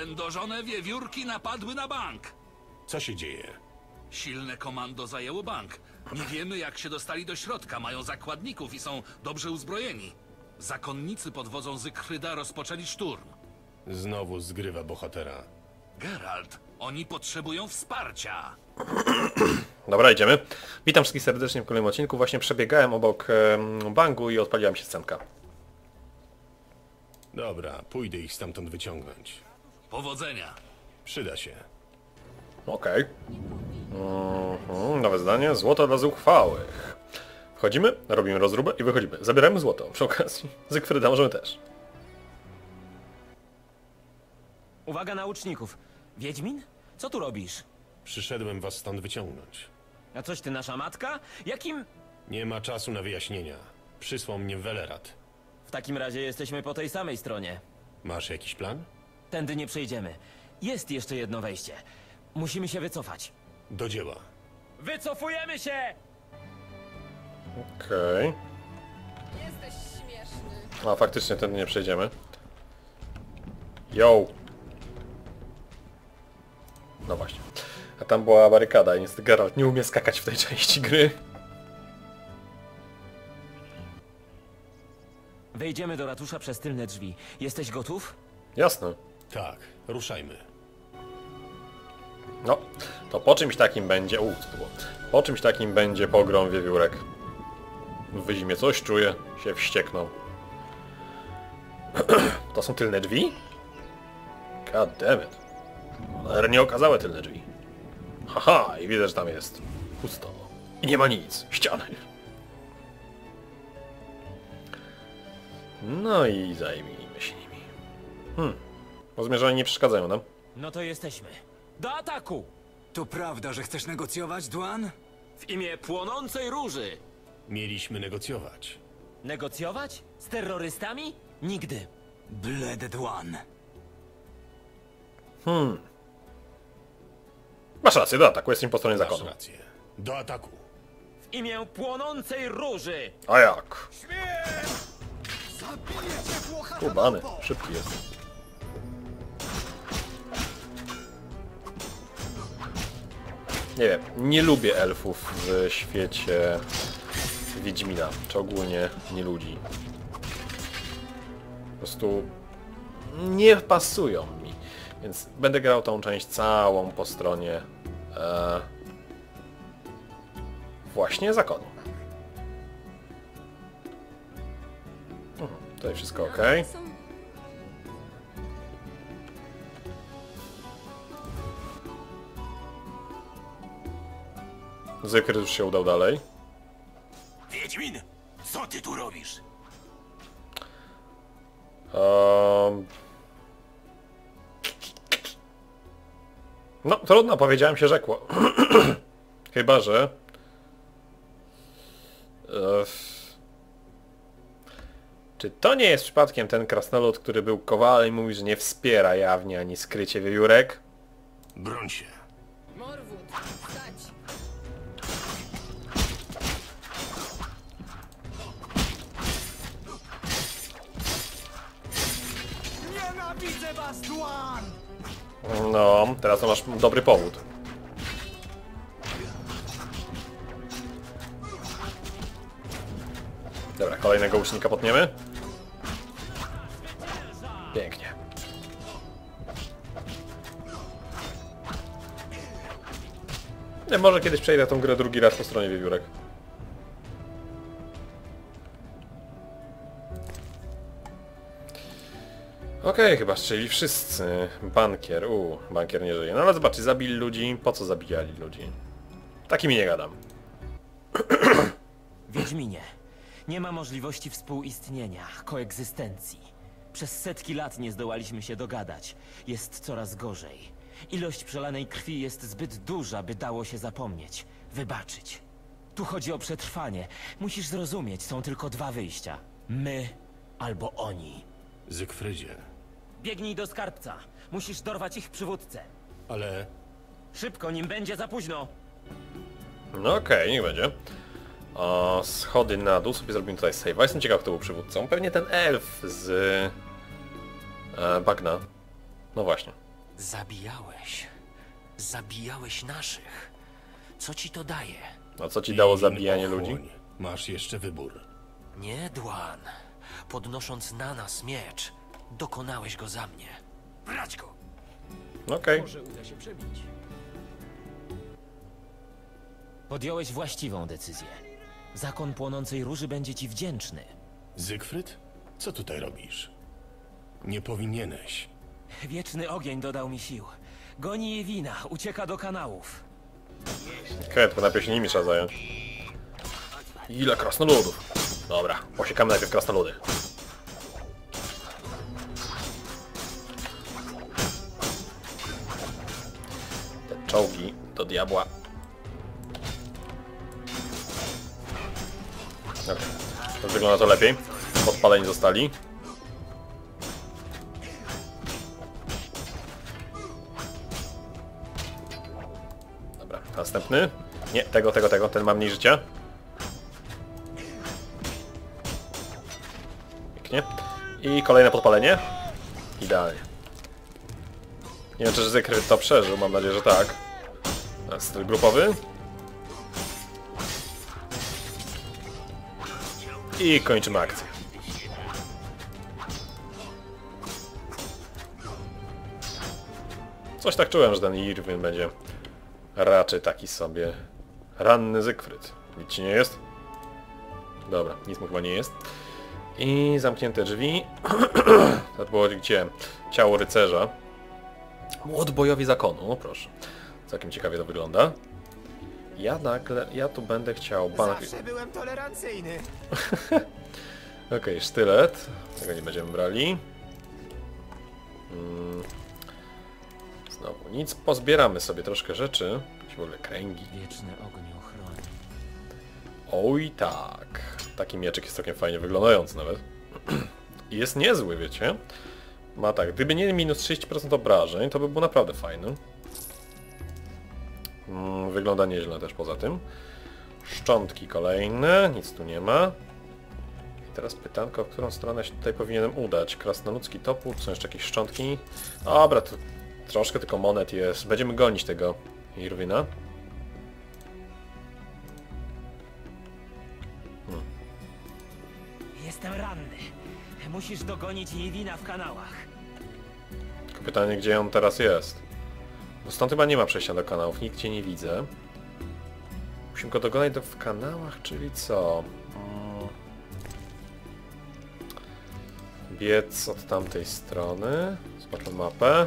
Chędożone wiewiórki napadły na bank. Co się dzieje? Silne komando zajęło bank. Nie wiemy, jak się dostali do środka. Mają zakładników i są dobrze uzbrojeni. Zakonnicy pod wodzą Zygfryda rozpoczęli szturm. Znowu zgrywa bohatera. Geralt, oni potrzebują wsparcia. Dobra, idziemy. Witam wszystkich serdecznie w kolejnym odcinku. Właśnie przebiegałem obok em, banku i odpaliła mi się scenka. Dobra, pójdę ich stamtąd wyciągnąć. Powodzenia. Przyda się. Okej. Mhm, nowe zdanie. Złoto dla zuchwałych. Wchodzimy, robimy rozróbę i wychodzimy. Zabieramy złoto. Przy okazji. Zygfryda możemy też. Uwaga nauczników. Wiedźmin? Co tu robisz? Przyszedłem was stąd wyciągnąć. A coś ty nasza matka? Jakim... Nie ma czasu na wyjaśnienia. Przysłał mnie Welerat. W takim razie jesteśmy po tej samej stronie. Masz jakiś plan? Tędy nie przejdziemy. Jest jeszcze jedno wejście. Musimy się wycofać. Do dzieła. Wycofujemy się! Okej. Jesteś śmieszny. A faktycznie tędy nie przejdziemy. Yo! No właśnie. A tam była barykada i niestety Geralt nie umie skakać w tej części gry. Wejdziemy do ratusza przez tylne drzwi. Jesteś gotów? Jasne. Tak, ruszajmy. No, to po czymś takim będzie... U, co to było? Po czymś takim będzie pogrom wiewiórek. W zimie coś czuję, się wściekną. to są tylne drzwi? God damn it. Nie okazałe tylne drzwi. Haha, i widzę, że tam jest pusto. I nie ma nic. Ściany. No i zajmijmy się nimi. Hmm. Rozumiem, że oni nie przeszkadzają nam. No to jesteśmy. Do ataku! To prawda, że chcesz negocjować, Dwan? W imię płonącej róży! Mieliśmy negocjować. Negocjować? Z terrorystami? Nigdy. Bled Dwan. Masz rację, do ataku, jestem po stronie Masz zakonu. rację. Do ataku. W imię płonącej róży! A jak? Kubany, szybki jest. Nie wiem, nie lubię elfów w świecie Wiedźmina, czy ogólnie nie ludzi. Po prostu nie pasują mi. Więc będę grał tą część całą po stronie e, właśnie zakonu. Mhm, Tutaj wszystko ok. Zykr już się udał dalej. Wiedźmin, co ty tu robisz? Ehm. No, trudno, powiedziałem się rzekło. Chyba, że... Ech. Czy to nie jest przypadkiem ten krasnolud, który był kowalem i mówi, że nie wspiera jawnie ani skrycie wiewiórek? Broń się. Morwód, stać. Nienawidzę was, Dwan! No, teraz masz dobry powód. Dobra, kolejnego łucznika potniemy. Pięknie. Nie, może kiedyś przejdę tą grę drugi raz po stronie wiewiórek. Okej, chyba strzeli wszyscy. Bankier, u, bankier nie żyje. No ale zobaczcie, zabili ludzi. Po co zabijali ludzi? Takimi nie gadam. Wiedźminie, nie ma możliwości współistnienia, koegzystencji. Przez setki lat nie zdołaliśmy się dogadać. Jest coraz gorzej. Ilość przelanej krwi jest zbyt duża, by dało się zapomnieć. Wybaczyć. Tu chodzi o przetrwanie. Musisz zrozumieć, są tylko dwa wyjścia. My albo oni. Zygfrydzie. Biegnij do skarbca. Musisz dorwać ich przywódcę. Ale Szybko, nim będzie za późno. No okej, niech będzie. O, schody na dół, sobie zrobimy tutaj save. Jestem ciekaw, kto był przywódcą. Pewnie ten elf z... E, bagna. No właśnie. Zabijałeś. Zabijałeś naszych. Co ci to daje? A co ci dało zabijanie ludzi? Masz jeszcze wybór. Nie, Dłan. Podnosząc na nas miecz, dokonałeś go za mnie. Brać go! Okej. Podjąłeś właściwą decyzję. Zakon płonącej róży będzie ci wdzięczny. Zygfryd? Co tutaj robisz? Nie powinieneś. Wieczny ogień dodał mi sił. Goni je wina, ucieka do kanałów. Okej, tylko najpierw się nimi trzeba zająć. Ile krasnoludów? Dobra, posiekamy najpierw krasnoludy. Czołgi do diabła. Okej, to wygląda to lepiej. Podpaleni zostali. Dobra, następny. Nie, tego, tego, tego, ten ma mniej życia. Pięknie. I kolejne podpalenie. Idealnie. Nie wiem, czy Zykry to przeżył, mam nadzieję, że tak. Styl grupowy. I kończymy akcję. Coś tak czułem, że ten Irwin będzie raczej taki sobie ranny Zygfryd. Nic ci nie jest? Dobra, nic mu chyba nie jest. I zamknięte drzwi. to było gdzie? Ciało rycerza. Młot bojowi zakonu, o proszę. Całkiem ciekawie to wygląda. Ja nagle, ja tu będę chciał bank... Zawsze byłem tolerancyjny. Okej, sztylet. Tego nie będziemy brali. Mm. Znowu nic. Pozbieramy sobie troszkę rzeczy. Jakieś w ogóle kręgi. Wieczny ogień ochroni. Oj tak. Taki mieczek jest całkiem fajnie wyglądający nawet. I jest niezły, wiecie. Ma tak, gdyby nie minus 30% obrażeń, to by był naprawdę fajny. Mm, Wygląda nieźle też poza tym. Szczątki kolejne, nic tu nie ma. I teraz pytanko, w którą stronę się tutaj powinienem udać. Krasnoludzki topór, są jeszcze jakieś szczątki. Dobra, to troszkę tylko monet jest. Będziemy gonić tego Irwina. Jestem ranny. Musisz dogonić jej wina w kanałach. Tylko pytanie, gdzie on teraz jest? Bo stąd chyba nie ma przejścia do kanałów, cię nie widzę. Musimy go dogonać do, w kanałach, czyli co? Mm. Biec od tamtej strony. Zobaczmy mapę.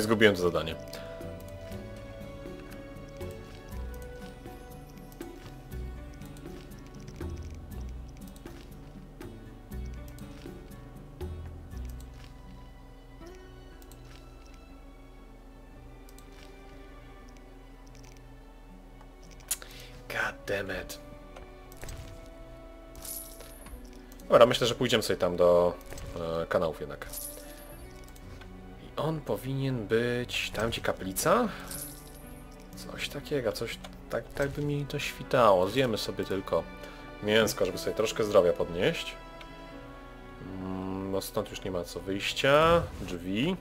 I zgubiłem to zadanie. God damn it. Dobra, myślę, że pójdziemy sobie tam do e, kanałów jednak. On powinien być... Tam gdzie kaplica? Coś takiego, coś... Tak, tak by mi to świtało. Zjemy sobie tylko mięsko, żeby sobie troszkę zdrowia podnieść. No stąd już nie ma co wyjścia. Drzwi.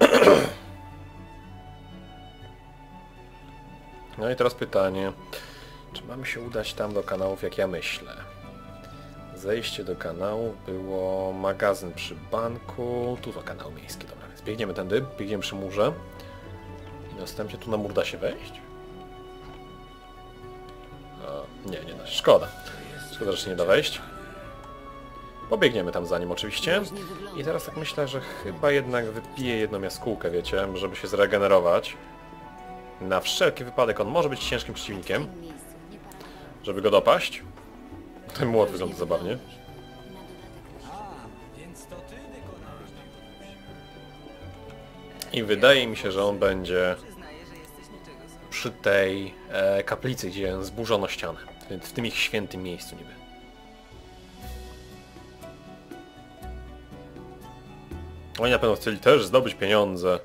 No i teraz pytanie, czy mamy się udać tam do kanałów, jak ja myślę? Zejście do kanału było magazyn przy banku, tu to kanał miejski, dobra, więc biegniemy tędy, biegniemy przy murze i następnie tu na mur da się wejść? A, nie, nie da się, szkoda. Szkoda, że się nie da wejść. Pobiegniemy tam za nim oczywiście. I teraz tak myślę, że chyba jednak wypiję jedną jaskółkę, wiecie, żeby się zregenerować. Na wszelki wypadek on może być ciężkim przeciwnikiem, żeby go dopaść. Ten młot wygląda zabawnie. I wydaje mi się, że on będzie przy tej e, kaplicy, gdzie zburzono ścianę. W, tym ich świętym miejscu niby. Oni na pewno chcieli też zdobyć pieniądze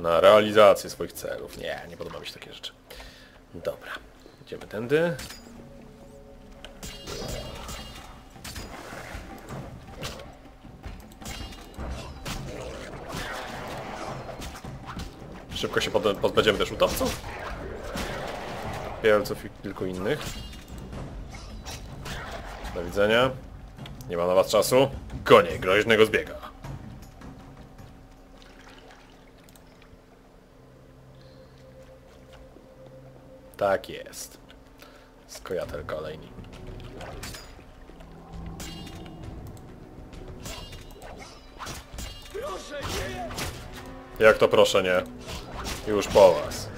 na realizację swoich celów. Nie, nie podoba mi się takie rzeczy. Dobra, idziemy tędy. Szybko się pozbędziemy też utowców. Pielców i kilku innych. Do widzenia. Nie ma na was czasu. Gonię groźnego zbiega. Tak jest. Skojatel kolejni. Jak to proszę nie? Już po was.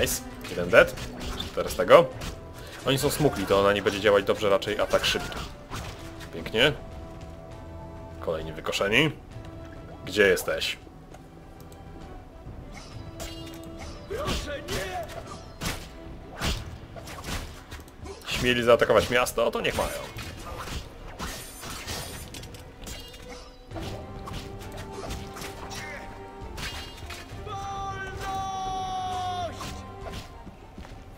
Nice. Jeden dead. Teraz tego. Oni są smukli, to ona nie będzie działać dobrze, raczej atak szybki. Pięknie. Kolejni wykoszeni. Gdzie jesteś? Śmieli zaatakować miasto, to niech mają.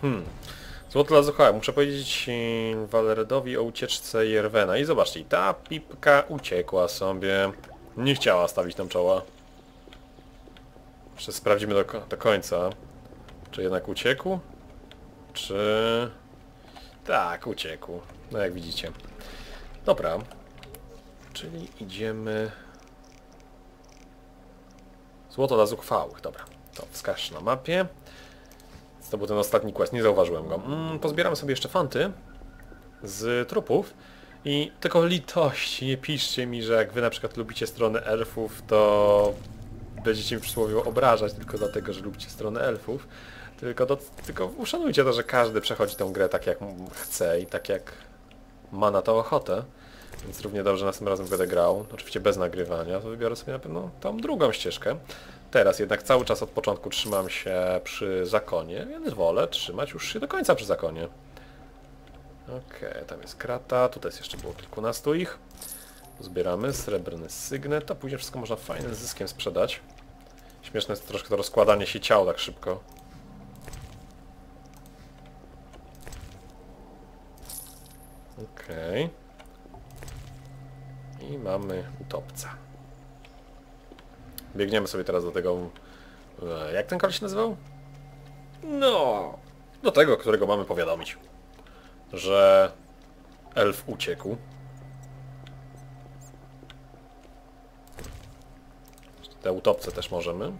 Hmm. Złoto Lazucha, muszę powiedzieć e, Waleredowi o ucieczce Jerwena. I zobaczcie, ta pipka uciekła sobie. Nie chciała stawić tam czoła. Jeszcze sprawdzimy do, do końca. Czy jednak uciekł? Czy... Tak, uciekł. No jak widzicie. Dobra. Czyli idziemy... Złoto dla zuchwałych. Dobra. To wskaż na mapie. To był ten ostatni quest, nie zauważyłem go. Mm, pozbieramy sobie jeszcze fanty z trupów i tylko litości, nie piszcie mi, że jak wy na przykład lubicie stronę elfów, to będziecie mi przysłowiowo obrażać tylko dlatego, że lubicie stronę elfów. Tylko, do, tylko uszanujcie to, że każdy przechodzi tą grę tak jak chce i tak jak ma na to ochotę. Więc równie dobrze następnym razem będę grał, oczywiście bez nagrywania, to wybiorę sobie na pewno tą drugą ścieżkę. Teraz jednak cały czas od początku trzymam się przy zakonie, więc wolę trzymać już się do końca przy zakonie. Okej, tam jest krata, tutaj jest jeszcze było kilkunastu ich. Zbieramy srebrny sygnet, a później wszystko można fajnym zyskiem sprzedać. Śmieszne jest troszkę to rozkładanie się ciał tak szybko. Okej. I mamy utopca. Biegniemy sobie teraz do tego... e, Jak ten koleś się nazywał? No... Do tego, którego mamy powiadomić. Że... Elf uciekł. Te utopce też możemy.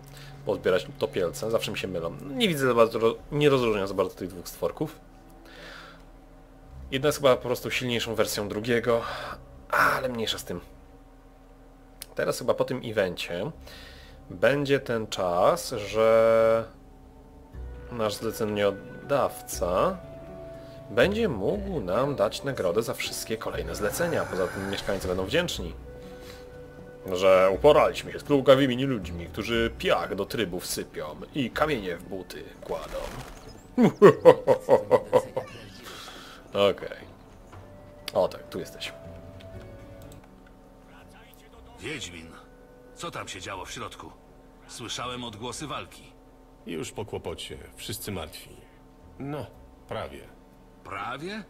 Pozbierać topielce. Zawsze mi się mylą. Nie widzę za bardzo... Nie rozróżniam za bardzo tych dwóch stworków. Jedna jest chyba po prostu silniejszą wersją drugiego. Ale mniejsza z tym. Teraz chyba po tym evencie będzie ten czas, że nasz zleceniodawca będzie mógł nam dać nagrodę za wszystkie kolejne zlecenia. Poza tym mieszkańcy będą wdzięczni. Że uporaliśmy się z plugawymi ludźmi, którzy piach do trybów sypią i kamienie w buty kładą. Okej. O tak, tu jesteś. Wiedźmin, co tam się działo w środku? Słyszałem odgłosy walki. Już po kłopocie, wszyscy martwi. No, prawie. Prawie?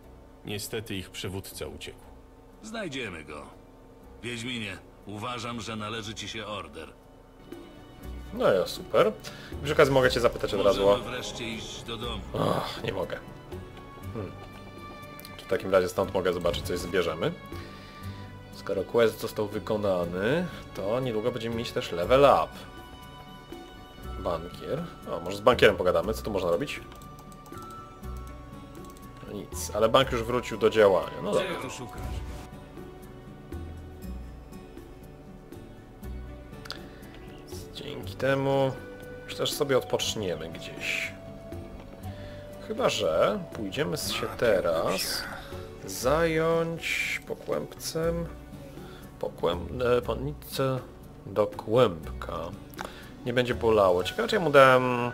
Niestety ich przywódca uciekł. Znajdziemy go. Wiedźminie, uważam, że należy ci się order. No ja, super. Przy okazji mogę cię zapytać od razu o... Możemy wreszcie iść do domu. Och, nie mogę. Hmm. W takim razie stąd mogę zobaczyć, coś zbierzemy. Skoro quest został wykonany, to niedługo będziemy mieć też level up. Bankier. O, może z bankierem pogadamy. Co tu można robić? Nic, ale bank już wrócił do działania. No dobra. szukasz? Dzięki temu myślę, że sobie odpoczniemy gdzieś. Chyba, że pójdziemy się teraz zająć pokłębcem pokłęb... Podnicę do kłębka. Nie będzie bolało. Ciekawe, czy ja mu dałem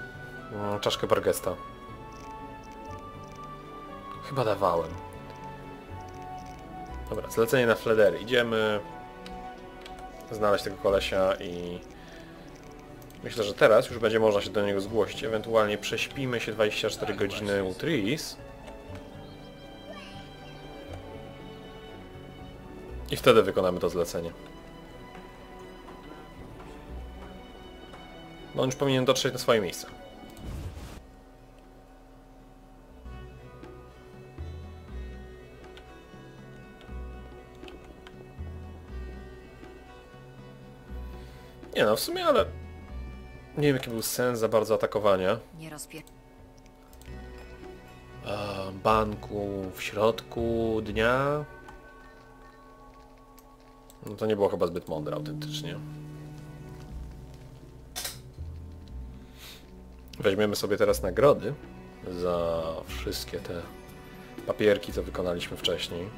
mm, czaszkę Bargesta. Chyba dawałem. Dobra, zlecenie na Fledery. Idziemy znaleźć tego kolesia i myślę, że teraz już będzie można się do niego zgłosić. Ewentualnie prześpimy się 24 godziny u Tris. I wtedy wykonamy to zlecenie. No on już powinien dotrzeć na swoje miejsce. Nie no, w sumie, ale... Nie wiem jaki był sens za bardzo atakowania. Nie rozpie... E, banku w środku dnia. No to nie było chyba zbyt mądre autentycznie. Weźmiemy sobie teraz nagrody za wszystkie te papierki, co wykonaliśmy wcześniej.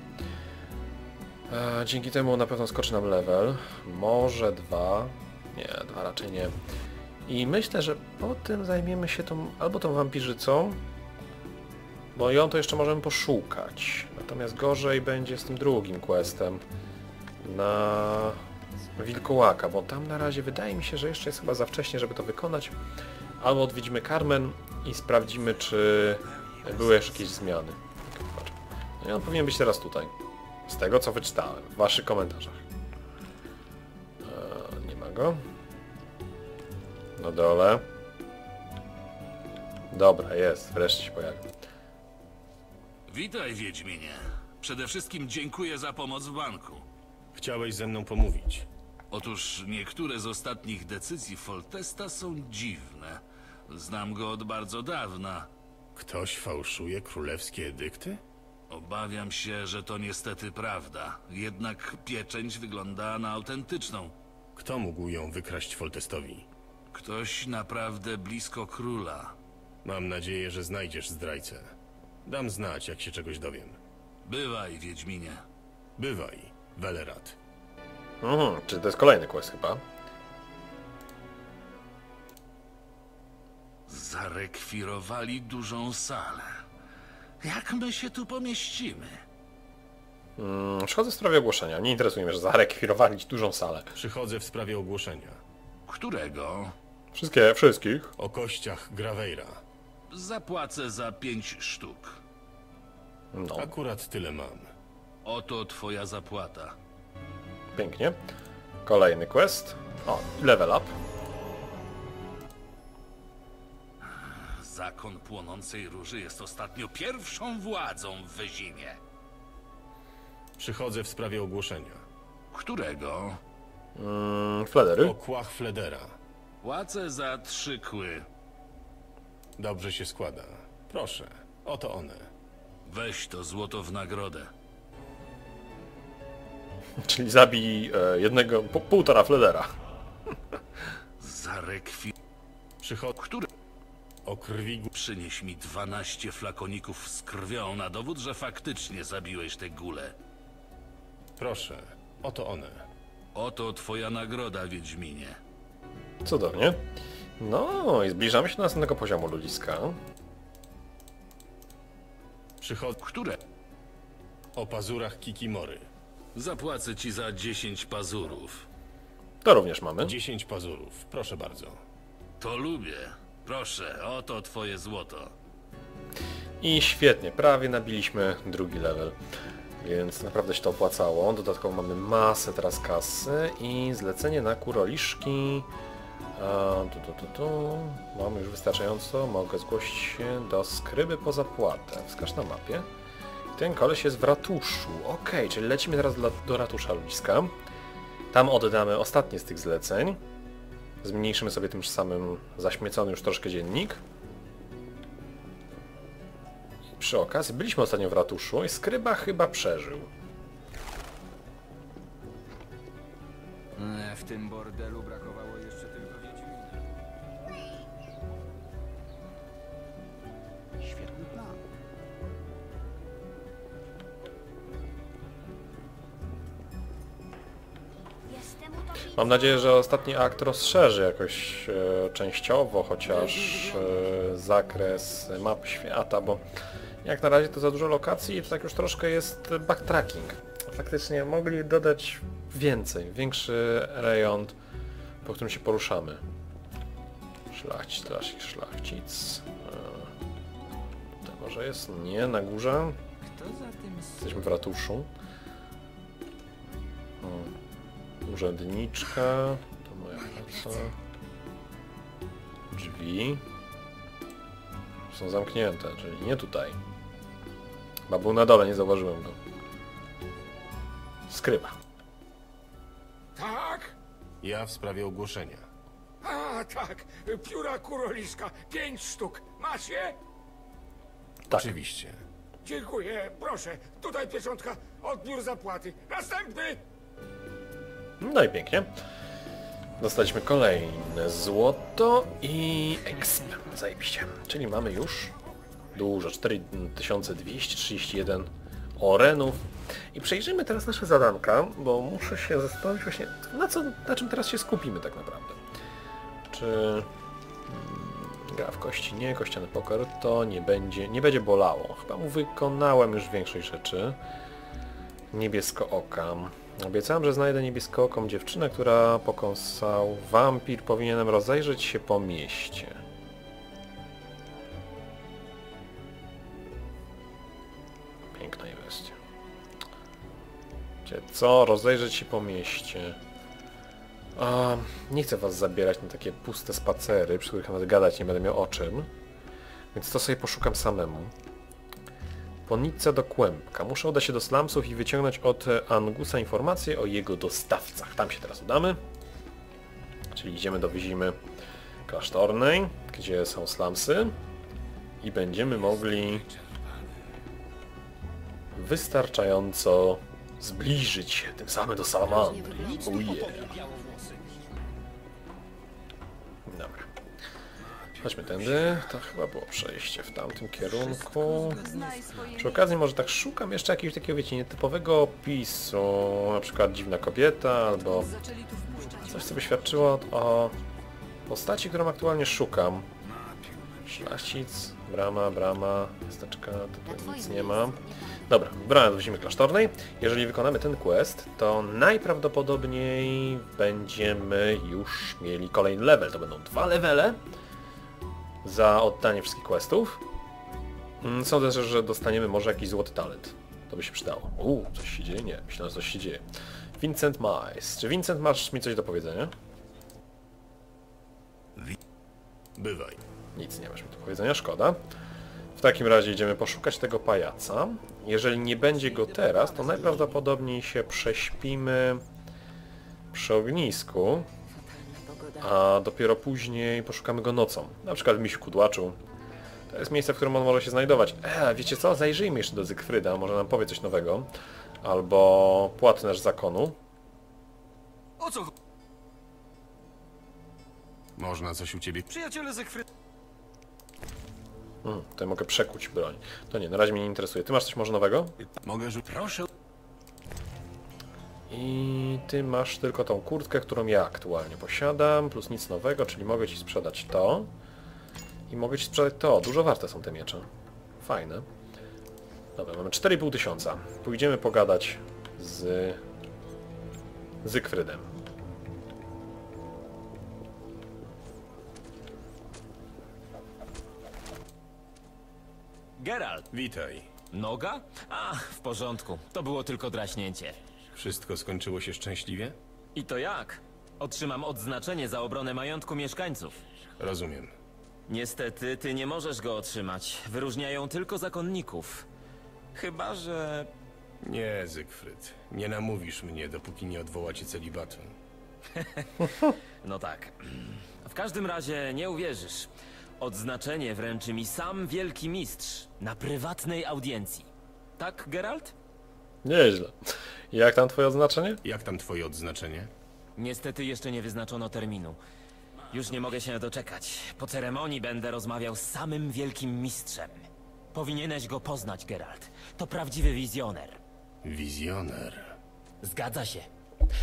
E, dzięki temu na pewno skoczy nam level. Może dwa. Nie, dwa raczej nie. I myślę, że po tym zajmiemy się tą, albo tą wampirzycą, bo ją to jeszcze możemy poszukać. Natomiast gorzej będzie z tym drugim questem na Wilkołaka, bo tam na razie wydaje mi się, że jeszcze jest chyba za wcześnie, żeby to wykonać. Albo odwiedzimy Carmen i sprawdzimy, czy były jeszcze jakieś zmiany. Patrz. No i on powinien być teraz tutaj. Z tego, co wyczytałem w waszych komentarzach. Eee, nie ma go. Na dole. Dobra, jest. Wreszcie się pojawił. Witaj, Wiedźminie. Przede wszystkim dziękuję za pomoc w banku. Chciałeś ze mną pomówić. Otóż niektóre z ostatnich decyzji Foltesta są dziwne. Znam go od bardzo dawna. Ktoś fałszuje królewskie edykty? Obawiam się, że to niestety prawda. Jednak pieczęć wygląda na autentyczną. Kto mógł ją wykraść Foltestowi? Ktoś naprawdę blisko króla. Mam nadzieję, że znajdziesz zdrajcę. Dam znać, jak się czegoś dowiem. Bywaj, Wiedźminie. Bywaj, Velerat. Mhm, czy to jest kolejny quest chyba? Zarekwirowali dużą salę. Jak my się tu pomieścimy? Mm, Przychodzę w sprawie ogłoszenia. Nie interesuje mnie, że zarekwirowali ci dużą salę. Przychodzę w sprawie ogłoszenia. Którego? Wszystkie, wszystkich. O kościach Graveira. Zapłacę za pięć sztuk. No, Akurat tyle mam. Oto twoja zapłata. pięknie. Kolejny quest. O, level up. Zakon płonącej róży jest ostatnio pierwszą władzą w Wyzimie. Przychodzę w sprawie ogłoszenia. Którego? Mm, Fledery. O kłach Fledera. Płacę za trzy kły. Dobrze się składa. Proszę, oto one. Weź to złoto w nagrodę. Czyli zabij e, jednego, po, półtora Fledera. Zarekwi... Przychodzę Który? o krwi Przynieś mi 12 flakoników z krwią na dowód, że faktycznie zabiłeś tę gulę. Proszę, oto one. Oto twoja nagroda, Wiedźminie. Cudownie. No i zbliżamy się do następnego poziomu ludziska. Przychodzę Które? o pazurach Kikimory. Zapłacę ci za 10 pazurów. To również mamy. 10 pazurów, proszę bardzo. To lubię. Proszę, oto twoje złoto. I świetnie, prawie nabiliśmy drugi level. Więc naprawdę się to opłacało. Dodatkowo mamy masę teraz kasy i zlecenie na kuroliszki. Tu, tu, tu, tu. Mamy już wystarczająco. Mogę zgłosić się do skryby po zapłatę. Wskaż na mapie. Ten koleś jest w ratuszu. Ok, czyli lecimy teraz dla, do ratusza ludziska. Tam oddamy ostatnie z tych zleceń. Zmniejszymy sobie tym samym zaśmiecony już troszkę dziennik przy okazji, byliśmy ostatnio w ratuszu i skryba chyba przeżył. W tym bordelu brakowało jeszcze tylko Wiedźmina. Świetny plan. Mam nadzieję, że ostatni akt rozszerzy jakoś e, częściowo chociaż e, zakres map świata, bo jak na razie to za dużo lokacji i to tak już troszkę jest backtracking. Faktycznie mogli dodać więcej, większy rejon, po którym się poruszamy. Szlachcic, szlachcic, szlachcic. E, Tutaj może jest? Nie, na górze. Jesteśmy w ratuszu. O, urzędniczka. To moja praca. Drzwi. Są zamknięte, czyli nie tutaj. Chyba był na dole, nie zauważyłem go. Skryba. Tak? Ja w sprawie ogłoszenia. A, tak. Pióra kuroliszka. Pięć sztuk. Masz je? Tak. Oczywiście. Dziękuję. Proszę. Tutaj pieczątka. Odbiór zapłaty. Następny! No i pięknie. Dostaliśmy kolejne złoto i exp. Zajebiście. Czyli mamy już dużo, 4231 orenów. I przejrzymy teraz nasze zadanka, bo muszę się zastanowić właśnie na, co, na czym teraz się skupimy tak naprawdę. Czy mm, gra w kości nie, kościany poker to nie będzie, nie będzie bolało. Chyba mu wykonałem już większość rzeczy. Niebieskooka. Obiecałem, że znajdę niebieskooką dziewczynę, która pokąsał wampir. Powinienem rozejrzeć się po mieście. Wiecie co? Rozejrzeć się po mieście. A, nie chcę was zabierać na takie puste spacery, przy których nawet gadać nie będę miał o czym. Więc to sobie poszukam samemu. Ponica do Kłębka. Muszę udać się do slumsów i wyciągnąć od Angusa informacje o jego dostawcach. Tam się teraz udamy. Czyli idziemy do Wyzimy Klasztornej, gdzie są slumsy. I będziemy mogli wystarczająco zbliżyć się tym samym do salamandry. Yeah. Dobra. Chodźmy tędy. To chyba było przejście w tamtym kierunku. Przy okazji może tak szukam jeszcze jakiegoś takiego, wiecie, nietypowego opisu, na przykład dziwna kobieta, albo coś, co by świadczyło o postaci, którą aktualnie szukam. Szlachcic, brama, brama, miasteczka, tutaj nic nie ma. Dobra, brama do zimy klasztornej. Jeżeli wykonamy ten quest, to najprawdopodobniej będziemy już mieli kolejny level. To będą dwa levele za oddanie wszystkich questów. Mm, Sądzę, że- że dostaniemy może jakiś złoty talent. To by się przydało. Uuu, coś się dzieje? Nie, myślałem, że coś się dzieje. Vincent Mice. Czy Vincent masz mi coś do powiedzenia? Bywaj. Nic nie masz mi do powiedzenia, szkoda. W takim razie idziemy poszukać tego pajaca. Jeżeli nie będzie go teraz, to najprawdopodobniej się prześpimy przy ognisku, a dopiero później poszukamy go nocą. Na przykład w Misiu Kudłaczu. To jest miejsce, w którym on może się znajdować. E, wiecie co? Zajrzyjmy jeszcze do Zygfryda, może nam powie coś nowego. Albo płatnerz zakonu. O co? Można coś u ciebie... Przyjaciele Zygfryd... Hmm, tutaj mogę przekuć broń. To nie, na razie mnie nie interesuje. Ty masz coś może nowego? Mogę rzucić... Proszę I ty masz tylko tą kurtkę, którą ja aktualnie posiadam, plus nic nowego, czyli mogę ci sprzedać to. I mogę ci sprzedać to. Dużo warte są te miecze. Fajne. Dobra, mamy 4,5 tysiąca. Pójdziemy pogadać z Zygfrydem. Geralt, Witaj. noga? A, w porządku. To było tylko draśnięcie. Wszystko skończyło się szczęśliwie? I to jak? Otrzymam odznaczenie za obronę majątku mieszkańców. Rozumiem. Niestety, ty nie możesz go otrzymać. Wyróżniają tylko zakonników. Chyba, że... Nie, Zygfryd. Nie namówisz mnie, dopóki nie odwoła cię celibatu. No tak. W każdym razie nie uwierzysz. Odznaczenie wręczy mi sam wielki mistrz na prywatnej audiencji. Tak, Geralt? Nieźle. Jak tam twoje oznaczenie? Jak tam twoje odznaczenie? Niestety jeszcze nie wyznaczono terminu. Już nie mogę się doczekać. Po ceremonii będę rozmawiał z samym wielkim mistrzem. Powinieneś go poznać, Geralt. To prawdziwy wizjoner. Wizjoner. Zgadza się.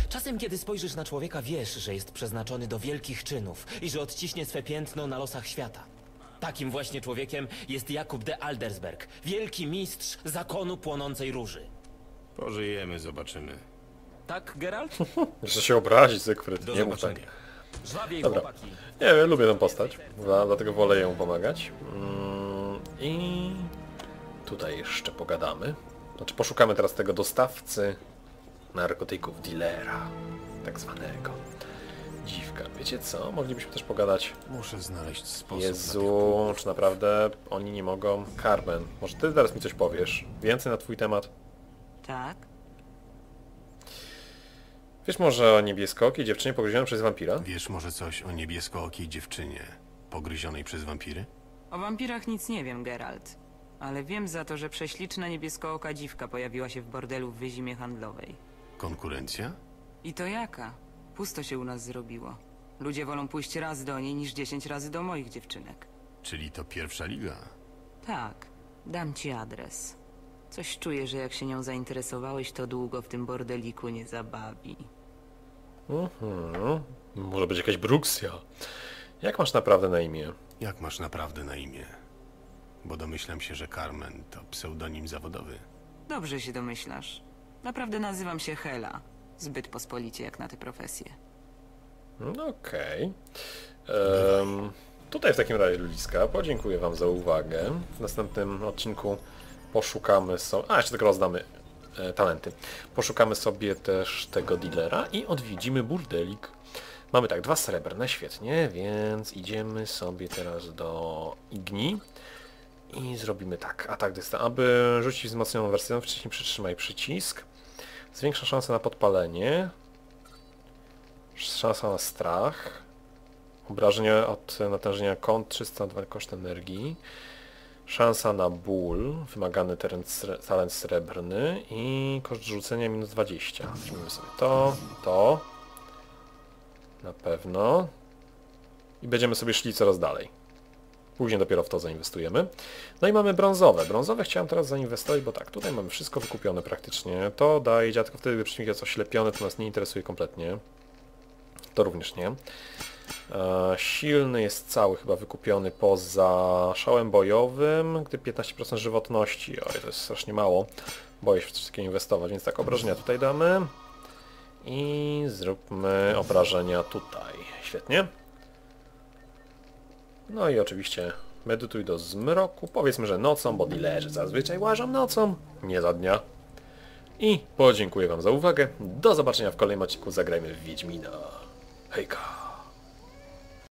Czasem, kiedy spojrzysz na człowieka, wiesz, że jest przeznaczony do wielkich czynów i że odciśnie swe piętno na losach świata. Takim właśnie człowiekiem jest Jakub de Aldersberg, wielki mistrz zakonu płonącej róży. Pożyjemy, zobaczymy. Tak, Geralt? Jeszcze się obrazi Zygfryd, Do nie mów tak. zobaczenia. Żwawiej, Dobra. chłopaki. Nie wiem, lubię tę postać, dla- dlatego wolę ją pomagać. Mm, I tutaj jeszcze pogadamy. Znaczy poszukamy teraz tego dostawcy narkotyków, dealera, tak zwanego. Dziwka. Wiecie co? Moglibyśmy też pogadać. Muszę znaleźć sposób. na Jezu, czy naprawdę oni nie mogą? Carmen, może ty teraz mi coś powiesz? Więcej na twój temat? Tak? Wiesz może o niebieskookiej dziewczynie pogryzionej przez wampira? Wiesz może coś o niebieskookiej dziewczynie pogryzionej przez wampiry? O wampirach nic nie wiem, Geralt. Ale wiem za to, że prześliczna niebieskooka dziwka pojawiła się w bordelu w wyzimie handlowej. Konkurencja? I to jaka? Pusto się u nas zrobiło. Ludzie wolą pójść raz do niej niż dziesięć razy do moich dziewczynek. Czyli to pierwsza liga. Tak, dam ci adres. Coś czuję, że jak się nią zainteresowałeś, to długo w tym bordeliku nie zabawi. Mhm. Może być jakaś Bruksja. Jak masz naprawdę na imię? Jak masz naprawdę na imię? Bo domyślam się, że Carmen to pseudonim zawodowy. Dobrze się domyślasz. Naprawdę nazywam się Hela. Zbyt pospolicie jak na tę profesję. No Okej. Em, Tutaj w takim razie ludziska, podziękuję wam za uwagę. W następnym odcinku poszukamy sobie... A, jeszcze tylko rozdamy e, talenty. Poszukamy sobie też tego dealera i odwiedzimy burdelik. Mamy tak, dwa srebrne, świetnie, więc idziemy sobie teraz do Igni i zrobimy tak, atak dystans. Aby rzucić wzmocnioną wersję, wcześniej przytrzymaj przycisk. Zwiększa szanse na podpalenie. Szansa na strach. Obrażenia od natężenia kąt 302 koszt energii. Szansa na ból, wymagany teren talent srebrny i koszt rzucenia minus 20. Weźmiemy sobie to, to. Na pewno. I będziemy sobie szli coraz dalej. Później dopiero w to zainwestujemy. No i mamy brązowe. Brązowe chciałem teraz zainwestować, bo tak, tutaj mamy wszystko wykupione praktycznie. To daje dziadko wtedy, przeciwnik jest oślepiony, to nas nie interesuje kompletnie. To również nie. E, silny jest cały chyba wykupiony poza szałem bojowym, gdy 15% żywotności. Oj, to jest strasznie mało. Boję się w wszystkie inwestować, więc tak, obrażenia tutaj damy. I zróbmy obrażenia tutaj. Świetnie. No i oczywiście medytuj do zmroku. Powiedzmy, że nocą, bo dealerzy zazwyczaj łażą nocą, nie za dnia. I podziękuję wam za uwagę. Do zobaczenia w kolejnym odcinku Zagrajmy w Wiedźmina. Hejka!